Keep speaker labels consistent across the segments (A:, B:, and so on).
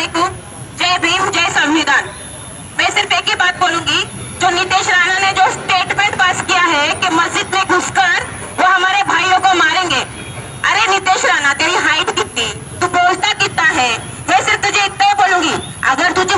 A: वालेकुम। जय भीम, जय संविधान। मैं सिर्फ़ एक ही बात बोलूँगी, जो नितेश राणा ने जो स्टेटमेंट पास किया है कि मस्जिद में घुसकर वो हमारे भाइयों को मारेंगे। अरे नितेश राणा, तेरी हाइट कितनी? तू बोलता कितना है? मैं सिर्फ़ तुझे इतना ही बोलूँगी, अगर तुझे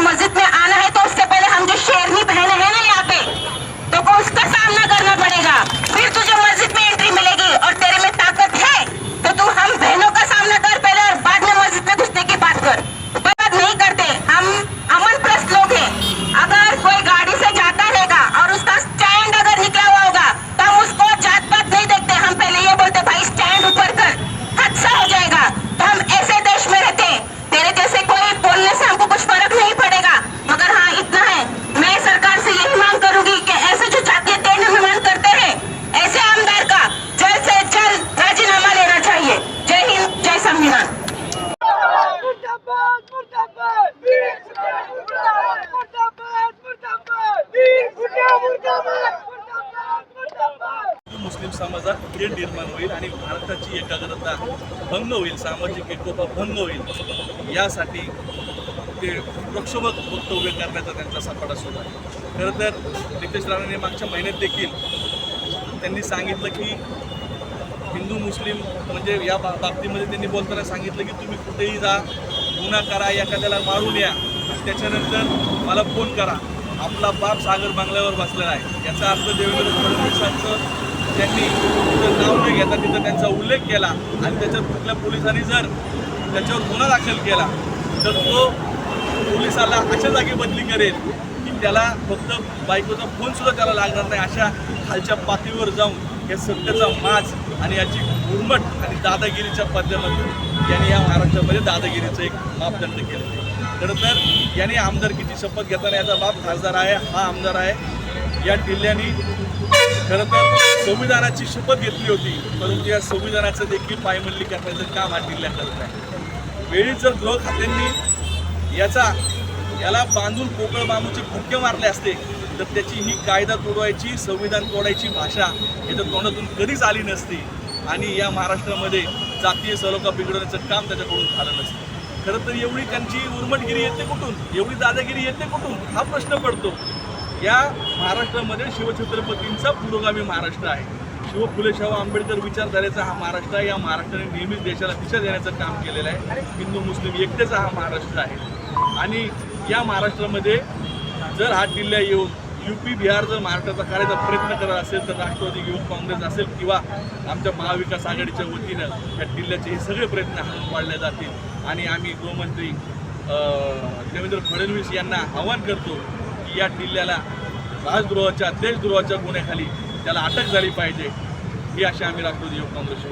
B: समाजात खेळ निर्माण होईल आणि भारताची एकाग्रता भंग होईल सामाजिक एकोपा भंग होईल यासाठी ते प्रक्षोभक वक्तव्य करण्याचा त्यांचा सपाटा सुरू आहे. खरं तर नितेश राणेने मागच्या महिन्यात देखील त्यांनी सांगितलं की हिंदू मुस्लिम म्हणजे या बा बाबतीमध्ये त्यांनी बोलताना सांगितलं की तुम्ही कुठेही जा गुन्हा करा एखाद्याला मारून या. त्याच्यानंतर मला फोन करा. आपला बाप सागर बांगल्यावर बसलेला आहे. याचा अर्थ देवेंद्र फडणवीसांचं त्यांनी तिथं नाव न घेता तिथं त्यांचा उल्लेख केला आणि त्याच्यात कुठल्या पोलिसांनी जर त्याच्यावर गुन्हा दाखल केला तर तो पोलिसाला अशा जागी बदली करेल की त्याला फक्त बायकोचा फोनसुद्धा त्याला लागणार नाही अशा खालच्या पातळीवर जाऊन या सत्याचा माज आणि याची घुरमट आणि दादागिरीच्या माध्यमातून यांनी या महाराष्ट्रामध्ये दादागिरीचं एक मापदंड केलेलं आहे खरं तर यांनी आमदारकीची शपथ घेताना याचा बाप खासदार आहे हा आमदार आहे. या जिल्ह्याने खरं तर संविधानाची शपथ घेतली होती परंतु या संविधानाचं देखील पायमल्ली करण्याचं काम हा करत आहे. वेळी जर गृह खात्यांनी याचा याला बांधून पोकळ बांबूचे फुटके मारले असते तर त्याची ही कायदा तोडवायची संविधान तोडायची भाषा याच्या तोंडातून कधीच आली नसती आणि या महाराष्ट्रामध्ये जातीय सलोखा बिघडवण्याचं काम त्याच्याकडून झालं नसतं. खरं तर एवढी त्यांची उर्मटगिरी येते कुठून? एवढी दादागिरी येते कुठून? हा प्रश्न पडतो. या महाराष्ट्रामध्ये शिवछत्रपतींचा पुरोगामी महाराष्ट्र आहे. शिव फुले शाहू आंबेडकर विचारधारेचा हा महाराष्ट्र आहे. या महाराष्ट्राने नेहमीच देशाला दिशा देण्याचं काम केलेलं आहे. हिंदू मुस्लिम एकटेचा हा महाराष्ट्र आहे. आणि या महाराष्ट्रामध्ये जर हा जिल्हा येऊन यू पी बिहार जर महाराष्ट्राचा करायचा प्रयत्न करत असेल तर राष्ट्रवादी युवक काँग्रेस असेल किंवा आमच्या महाविकास आघाडीच्या वतीनं या जिल्ह्याचे हे सगळे प्रयत्न हाणून पाडले जातील. आणि आम्ही गृहमंत्री देवेंद्र फडणवीस यांना आवाहन करतो या किल्ल्याला राजद्रोहाच्या देशद्रोहाच्या गुन्ह्याखाली त्याला अटक झाली पाहिजे ही अशी आम्ही राष्ट्रवादी युवक काँग्रेस